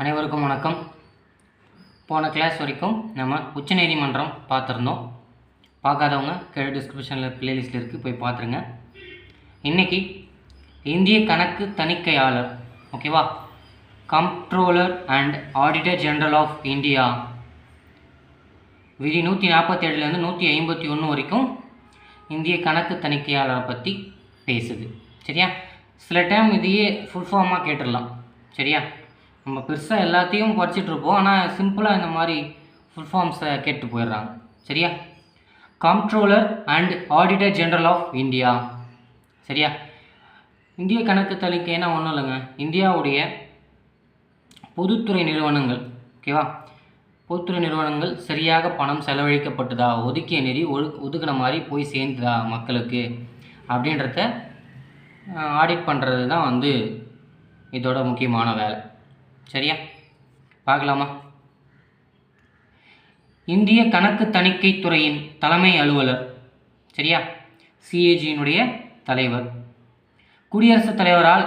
அனைவருக்கும் வணக்கம். போன கிளாஸ் வரைக்கும் நம்ம உச்சநீதிமன்றம் பார்த்துருந்தோம். பார்க்காதவங்க கீழே டிஸ்கிரிப்ஷனில் பிளேலிஸ்ட்டில் இருக்குது போய் பார்த்துருங்க. இன்றைக்கி இந்திய கணக்கு தணிக்கையாளர் ஓகேவா comptroller and auditor general of India விதி நூற்றி நாற்பத்தேழுலேருந்து நூற்றி ஐம்பத்தி ஒன்று வரைக்கும் இந்திய கணக்கு தணிக்கையாளரை பற்றி பேசுது. சரியா? சில டைம் இதையே ஃபுல் ஃபார்மாக கேட்டுடலாம். சரியா? நம்ம பெருசாக எல்லாத்தையும் படிச்சுட்டு இருப்போம். ஆனால் சிம்பிளாக இந்த மாதிரி ஃபுல் ஃபார்ம்ஸை கேட்டு போயிடுறாங்க. சரியா? Comptroller and auditor general of India சரியா? இந்திய கணக்கு தணிக்கைன்னா ஒன்றும் இல்லைங்க. இந்தியாவுடைய பொதுத்துறை நிறுவனங்கள். ஓகேவா பொதுத்துறை நிறுவனங்கள் சரியாக பணம் செலவழிக்கப்பட்டதா? ஒதுக்கிய நிதி ஒழு ஒதுக்கின மாதிரி போய் சேர்ந்துதா மக்களுக்கு? அப்படின்றத ஆடிட் பண்ணுறது தான் வந்து இதோட முக்கியமான வேலை. சரியா? பார்க்கலாமா? இந்திய கணக்கு தணிக்கை துறையின் தலைமை அலுவலர் சரியா? சிஏஜியினுடைய தலைவர். குடியரசுத் தலைவரால்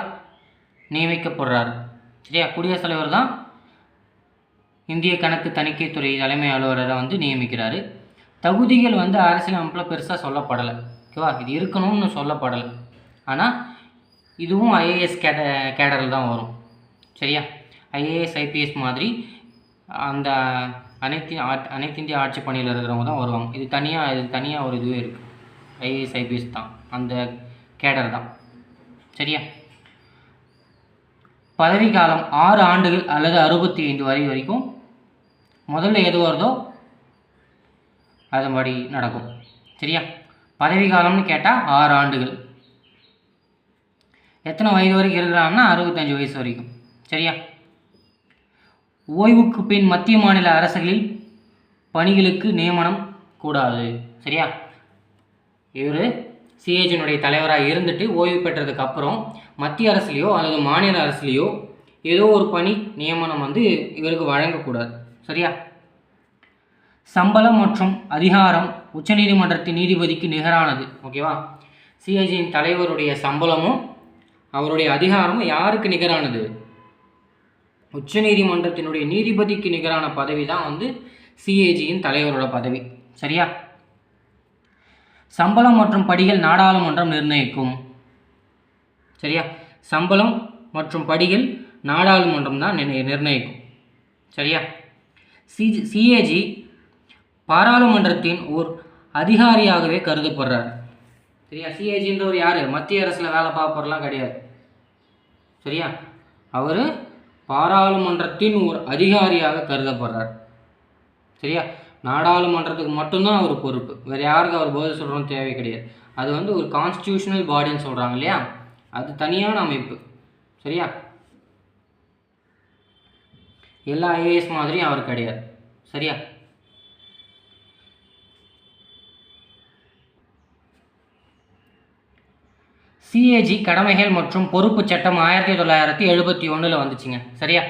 நியமிக்கப்படுறார் சரியா? குடியரசுத் தலைவர் தான் இந்திய கணக்கு தணிக்கை துறை தலைமை அலுவலரை வந்து நியமிக்கிறாரு. தகுதிகள் வந்து அரசியலமைப்பில் பெருசாக சொல்லப்படலை ஓகேவா? இது இருக்கணும்னு சொல்லப்படலை. ஆனால் இதுவும் ஐஏஎஸ் கேட கேடரில் தான் வரும் சரியா? ஐஏஎஸ் ஐபிஎஸ் மாதிரி அந்த அனைத்து ஆட் அனைத்து இந்திய ஆட்சி பணியில் இருக்கிறவங்க தான் வருவாங்க. இது தனியாக இது தனியாக ஒரு இதுவே இருக்குது ஐஏஎஸ் ஐபிஎஸ் தான். அந்த கேடர் தான். சரியா? பதவிக்காலம் ஆறு ஆண்டுகள் அல்லது அறுபத்தி ஐந்து வரை வரைக்கும் முதல்ல எது வருதோ அதன்படி நடக்கும். சரியா? பதவிக்காலம்னு கேட்டால் ஆறு ஆண்டுகள். எத்தனை வயது வரைக்கும் இருக்கிறாங்கன்னா அறுபத்தஞ்சு வயசு வரைக்கும். சரியா? ஓய்வுக்கு பின் மத்திய மாநில அரசுகளில் பணிகளுக்கு நியமனம் கூடாது. சரியா? இவர் சிஏஜினுடைய தலைவராக இருந்துட்டு ஓய்வு பெற்றதுக்கு அப்புறம் மத்திய அரசுலேயோ அல்லது மாநில அரசுலேயோ ஏதோ ஒரு பணி நியமனம் வந்து இவருக்கு வழங்கக்கூடாது. சரியா? சம்பளம் மற்றும் அதிகாரம் உச்சநீதிமன்றத்தின் நீதிபதிக்கு நிகரானது. ஓகேவா? சிஐஜியின் தலைவருடைய சம்பளமும் அவருடைய அதிகாரமும் யாருக்கு நிகரானது? உச்சநீதிமன்றத்தினுடைய நீதிபதிக்கு நிகரான பதவி தான் வந்து சிஏஜியின் தலைவரோட பதவி. சரியா? சம்பளம் மற்றும் படிகள் நாடாளுமன்றம் நிர்ணயிக்கும். சரியா? சம்பளம் மற்றும் படிகள் நாடாளுமன்றம் தான் நிர்ணயிக்கும். சரியா? சி சிஏஜி பாராளுமன்றத்தின் ஓர் அதிகாரியாகவே கருதப்படுறார். சரியா? சிஏஜின்றவர் யார்? மத்திய அரசில் வேலை பார்ப்பறலாம் கிடையாது. சரியா? அவர் பாராளுமன்றத்தின் ஒரு அதிகாரியாக கருதப்படுறார். சரியா? நாடாளுமன்றத்துக்கு மட்டும்தான் அவர் பொறுப்பு. வேறு யாருக்கு அவர் பதில் சொல்கிறோம் தேவை கிடையாது. அது வந்து ஒரு கான்ஸ்டியூஷனல் பாடின்னு சொல்கிறாங்க இல்லையா? அது தனியான அமைப்பு. சரியா? எல்லா ஐஏஎஸ் மாதிரியும் அவர் கிடையாது. சரியா? சிஏஜி கடமைகள் மற்றும் பொறுப்பு சட்டம் ஆயிரத்தி தொள்ளாயிரத்தி எழுபத்தி ஒன்றில் வந்துச்சுங்க. சரியா?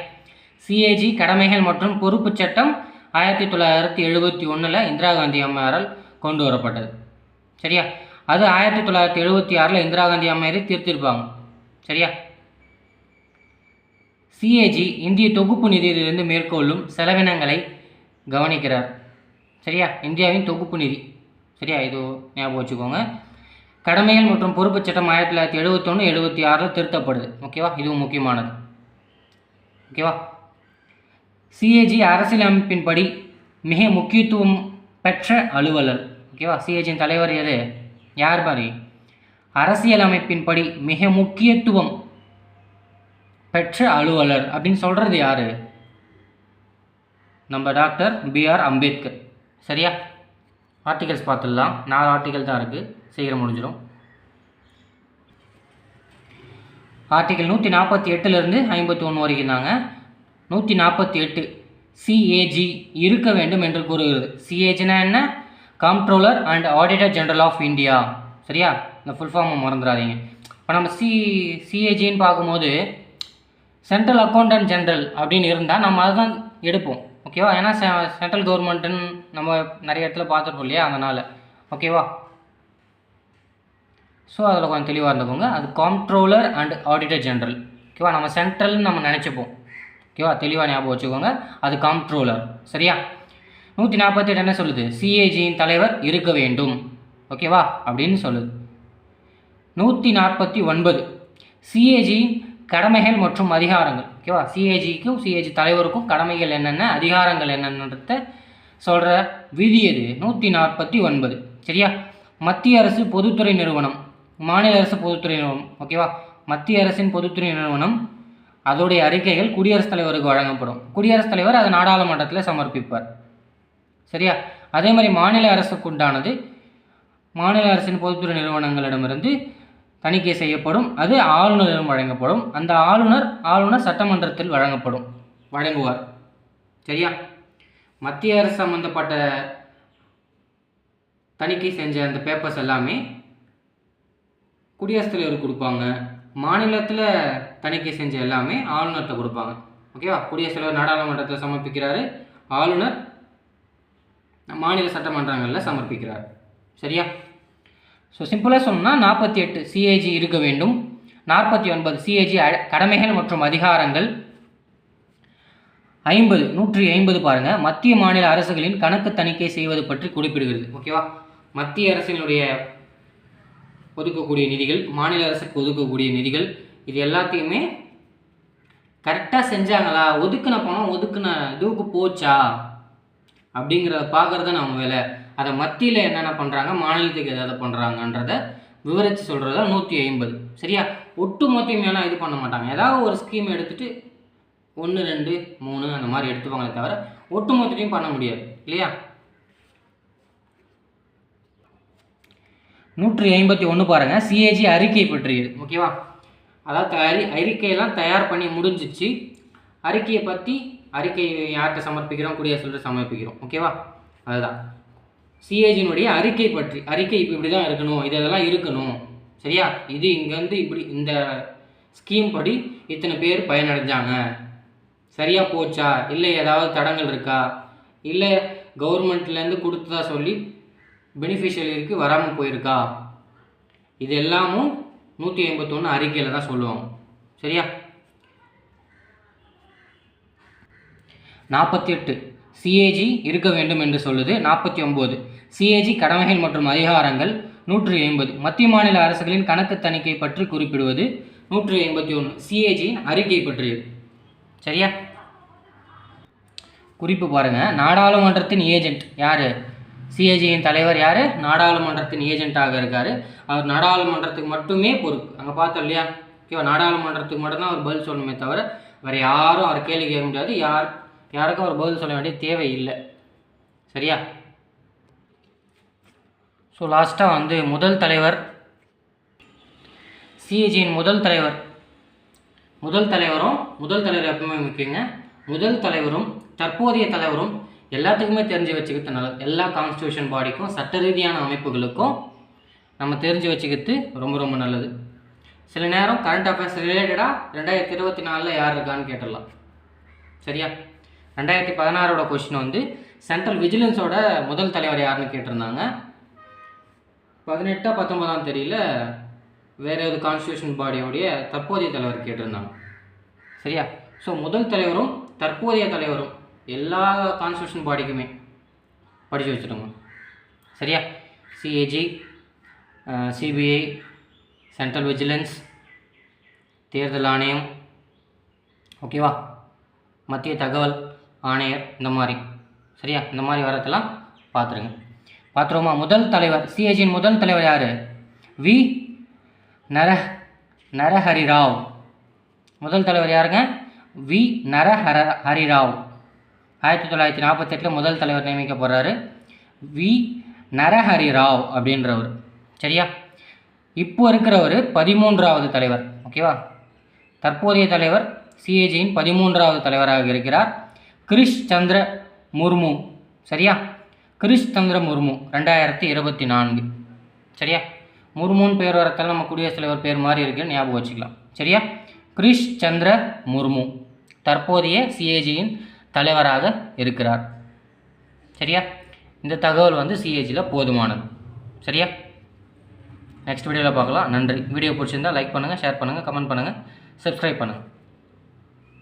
சிஏஜி கடமைகள் மற்றும் பொறுப்பு சட்டம் ஆயிரத்தி தொள்ளாயிரத்தி எழுபத்தி ஒன்றில் இந்திரா காந்தி அம்மையாரால் கொண்டு வரப்பட்டது. சரியா? அது ஆயிரத்தி தொள்ளாயிரத்தி எழுபத்தி ஆறில் இந்திரா காந்தி அம்மையாரே திருத்திருப்பாங்க. சரியா? சிஏஜி இந்திய தொகுப்பு நிதியிலிருந்து மேற்கொள்ளும் செலவினங்களை கவனிக்கிறார். சரியா? இந்தியாவின் தொகுப்பு நிதி. சரியா? இது ஞாபகம் வச்சுக்கோங்க. கடமைகள் மற்றும் பொறுப்பு சட்டம் ஆயிரத்தி தொள்ளாயிரத்தி எழுபத்தொன்று எழுபத்தி ஆறில் திருத்தப்படுது. ஓகேவா? இதுவும் முக்கியமானது. ஓகேவா? சிஏஜி அரசியலமைப்பின்படி மிக முக்கியத்துவம் பெற்ற அலுவலர். ஓகேவா? சிஏஜியின் தலைவர் எது? யார் மாதிரி அரசியலமைப்பின்படி மிக முக்கியத்துவம் பெற்ற அலுவலர். அப்படின்னு சொல்கிறது யார்? நம்ம டாக்டர் பிஆர் அம்பேத்கர். சரியா? ஆர்டிகல்ஸ் பார்த்துடலாம். நாலு ஆர்டிகல் தான் இருக்குது சீக்கிரம் முடிஞ்சிடும். ஆர்டிகல் நூற்றி நாற்பத்தி எட்டுலேருந்து ஐம்பத்தி ஒன்று வரைக்கும் தாங்க. நூற்றி நாற்பத்தி எட்டு சிஏஜி இருக்க வேண்டும் என்று கூறுகிறது. சிஏஜினா என்ன? Comptroller and auditor general of India சரியா? இந்த ஃபுல் ஃபார்மை மறந்துடாதீங்க. இப்போ நம்ம சி சிஏஜின்னு பார்க்கும்போது சென்ட்ரல் அக்கௌண்டன்ட் ஜென்ரல் அப்படின்னு இருந்தால் நம்ம அதுதான் எடுப்போம். ஓகேவா? ஏன்னா சென்ட்ரல் கவர்மெண்ட்டுன்னு நம்ம நிறைய இடத்துல பார்த்துருப்போம் இல்லையா அதனால். ஓகேவா? ஸோ அதில் கொஞ்சம் தெளிவாக இருந்துக்கோங்க. அது காம்ட்ரோலர் அண்ட் ஆடிட்டர் ஜென்ரல் ஓகேவா? நம்ம சென்ட்ரல்னு நம்ம நினச்சிப்போம். ஓகேவா? தெளிவாக ஞாபகம் வச்சுக்கோங்க. அது காம்ட்ரோலர் சரியா? நூற்றி நாற்பத்தெட்டு என்ன சொல்லுது? சிஏஜியின் தலைவர் இருக்க வேண்டும். ஓகேவா? அப்படின்னு சொல்லுது. நூற்றி நாற்பத்தி ஒன்பது. சிஏஜியின் கடமைகள் மற்றும் அதிகாரங்கள். ஓகேவா? சிஏஜிக்கும் சிஏஜி தலைவருக்கும் கடமைகள் என்னென்ன அதிகாரங்கள் என்னென்னத்தை சொல்கிற விதி எது? நூற்றி நாற்பத்தி ஒன்பது. சரியா? மத்திய அரசு பொதுத்துறை நிறுவனம். மாநில அரசு பொதுத்துறை நிறுவனம் ஓகேவா? மத்திய அரசின் பொதுத்துறை நிறுவனம் அதோடைய அறிக்கைகள் குடியரசுத் தலைவருக்கு வழங்கப்படும். குடியரசுத் தலைவர் அதை நாடாளுமன்றத்தில் சமர்ப்பிப்பார். சரியா? அதே மாதிரி மாநில அரசுக்கு உண்டானது மாநில அரசின் பொதுத்துறை நிறுவனங்களிடமிருந்து தணிக்கை செய்யப்படும். அது ஆளுநரிடம் வழங்கப்படும். அந்த ஆளுநர் ஆளுநர் சட்டமன்றத்தில் வழங்கப்படும். வழங்குவார். சரியா? மத்திய அரசு சம்மந்தப்பட்ட தணிக்கை செஞ்ச அந்த பேப்பர்ஸ் எல்லாமே குடியரசுத் தலைவர் கொடுப்பாங்க. மாநிலத்தில் தணிக்கை செஞ்ச எல்லாமே ஆளுநர்கிட்ட கொடுப்பாங்க. ஓகேவா குடியரசுத் தலைவர் நாடாளுமன்றத்தில் சமர்ப்பிக்கிறாரு. ஆளுநர் மாநில சட்டமன்றங்களில் சமர்ப்பிக்கிறார். சரியா? ஸோ சிம்பிளாக சொன்னால் நாற்பத்தி எட்டு சிஏஜி இருக்க வேண்டும். நாற்பத்தி ஒன்பது சிஏஜி கடமைகள் மற்றும் அதிகாரங்கள். ஐம்பது நூற்றி ஐம்பது பாருங்கள் மத்திய மாநில அரசுகளின் கணக்கு தணிக்கை செய்வது பற்றி குறிப்பிடுகிறது. ஓகேவா மத்திய அரசினுடைய ஒதுக்கக்கூடிய நிதிகள் மாநில அரசுக்கு ஒதுக்கக்கூடிய நிதிகள் இது எல்லாத்தையுமே கரெக்டாக செஞ்சாங்களா? ஒதுக்குன பணம் ஒதுக்குன இதுவுக்கு போச்சா? அப்படிங்கிறத பார்க்குறது தான் நம்ம வேலை. அதை மத்தியில் என்னென்ன பண்ணுறாங்க மாநிலத்துக்கு எதாவது பண்ணுறாங்கன்றத விவரித்து சொல்கிறது தான் நூற்றி ஐம்பது. சரியா? ஒட்டு மொத்தமையெல்லாம் இது பண்ண மாட்டாங்க. ஏதாவது ஒரு ஸ்கீம் எடுத்துகிட்டு ஒன்று ரெண்டு மூணு அந்த மாதிரி எடுத்துப்பாங்களே தவிர ஒட்டு மொத்தத்தையும் பண்ண முடியாது. இல்லையா? நூற்றி ஐம்பத்தி ஒன்று பாருங்கள் சிஏஜி அறிக்கை பற்றியது. ஓகேவா? அதாவது அறி அறிக்கையெல்லாம் தயார் பண்ணி முடிஞ்சிச்சு. அறிக்கையை பற்றி அறிக்கை யார்கிட்ட சமர்ப்பிக்கிறோம்? குடியரசு சமர்ப்பிக்கிறோம். ஓகேவா? அதுதான். சிஏஜினுடைய அறிக்கை பற்றி அறிக்கை இப்போ இப்படி தான் இருக்கணும் இது இதெல்லாம் இருக்கணும். சரியா? இது இங்கேருந்து இப்படி இந்த ஸ்கீம் படி இத்தனை பேர் பயனடைஞ்சாங்க. சரியாக போச்சா? இல்லை ஏதாவது தடங்கள் இருக்கா? இல்லை கவர்மெண்ட்லேருந்து கொடுத்ததா சொல்லி பெனிஃபிஷியரிக்கு வராமல் போயிருக்கா? இது எல்லாமும் நூற்றி ஐம்பத்தொன்று அறிக்கையில் தான் சொல்லுவாங்க. சரியா? நாற்பத்தி எட்டு. சிஏஜி இருக்க வேண்டும் என்று சொல்லுது நாற்பத்தி ஒம்பது. சிஏஜி கடமைகள் மற்றும் அதிகாரங்கள் நூற்றி ஐம்பது மத்திய மாநில அரசுகளின் கணக்கு தணிக்கை பற்றி குறிப்பிடுவது நூற்றி ஐம்பத்தி ஒன்று. சிஏஜியின் அறிக்கை பற்றியது சரியா? குறிப்பு பாருங்கள் நாடாளுமன்றத்தின் ஏஜென்ட் யார்? சிஏஜியின் தலைவர் யார்? நாடாளுமன்றத்தின் ஏஜென்ட்டாக இருக்கார். அவர் நாடாளுமன்றத்துக்கு மட்டுமே பொறுப்பு. அங்கே பார்த்தோம் இல்லையா? ஓகேவா? நாடாளுமன்றத்துக்கு மட்டும்தான் அவர் பதில் சொல்லணுமே தவிர வேறு யாரும் அவர் கேள்வி கேட்க முடியாது. யார் யாருக்கும் ஒரு பதில் சொல்ல வேண்டிய தேவை இல்லை. சரியா? ஸோ லாஸ்ட்டாக வந்து முதல் தலைவர். சிஏஜியின் முதல் தலைவர். முதல் தலைவரும் முதல் தலைவர் எப்பவுமே முக்கியங்க. முதல் தலைவரும் தற்போதைய தலைவரும் எல்லாத்துக்குமே தெரிஞ்சு வச்சுக்கிறது நல்லது எல்லா கான்ஸ்டியூஷன் பாடிக்கும் சட்ட ரீதியான அமைப்புகளுக்கும் நம்ம தெரிஞ்சு வச்சுக்கிறது ரொம்ப ரொம்ப நல்லது. சில நேரம் கரண்ட் அஃபேர்ஸ் ரிலேட்டடாக ரெண்டாயிரத்தி இருபத்தி நாலில் யார் இருக்கான்னு கேட்டுடலாம். சரியா? ரெண்டாயிரத்தி பதினாறோட கொஷின் வந்து சென்ட்ரல் விஜிலன்ஸோட முதல் தலைவர் யாருன்னு கேட்டிருந்தாங்க. பதினெட்டா பத்தொன்பதாம் தெரியல வேறு ஒரு கான்ஸ்டியூஷன் பாடியோடைய தற்போதைய தலைவர் கேட்டிருந்தாங்க. சரியா? ஸோ முதல் தலைவரும் தற்போதைய தலைவரும் எல்லா கான்ஸ்டியூஷன் பாடிக்குமே படித்து வச்சுருங்க சரியா? சிஏஜி சிபிஐ சென்ட்ரல் விஜிலன்ஸ் தேர்தல் ஆணையம் ஓகேவா மத்திய தகவல். ஆணையர் இந்த மாதிரி. சரியா? இந்த மாதிரி வரதெல்லாம் பார்த்துருங்க பார்த்துருவோமா முதல் தலைவர் சிஏஜியின் முதல் தலைவர் யார்? வி நர நரஹரி ராவ் முதல் தலைவர் யாருங்க? வி நரஹர ஹரிராவ் ஆயிரத்தி தொள்ளாயிரத்தி நாற்பத்தெட்டில் முதல் தலைவர் நியமிக்க போகிறாரு வி நரஹரி ராவ் அப்படின்றவர். சரியா? இப்போ இருக்கிறவர் பதிமூன்றாவது தலைவர். ஓகேவா? தற்போதைய தலைவர் சிஏஜியின் பதிமூன்றாவது தலைவராக இருக்கிறார். கிரிஷ் சந்திர முர்மு. சரியா? கிரிஷ் சந்திர முர்மு ரெண்டாயிரத்தி இருபத்தி நான்கு. சரியா? முர்முன்னு பேர் வரத்தால் நம்ம குடியரசுத் தலைவர் பேர் மாதிரி இருக்குன்னு ஞாபகம் வச்சுக்கலாம். சரியா? கிரிஷ் சந்திர முர்மு தற்போதைய சிஏஜியின் தலைவராக இருக்கிறார். சரியா? இந்த தகவல் வந்து சிஏஜியில் போதுமானது. சரியா? நெக்ஸ்ட் வீடியோவில் பார்க்கலாம். நன்றி. வீடியோ பிடிச்சிருந்தால் லைக் பண்ணுங்கள் ஷேர் பண்ணுங்கள் கமெண்ட் பண்ணுங்கள் சப்ஸ்கிரைப் பண்ணுங்கள்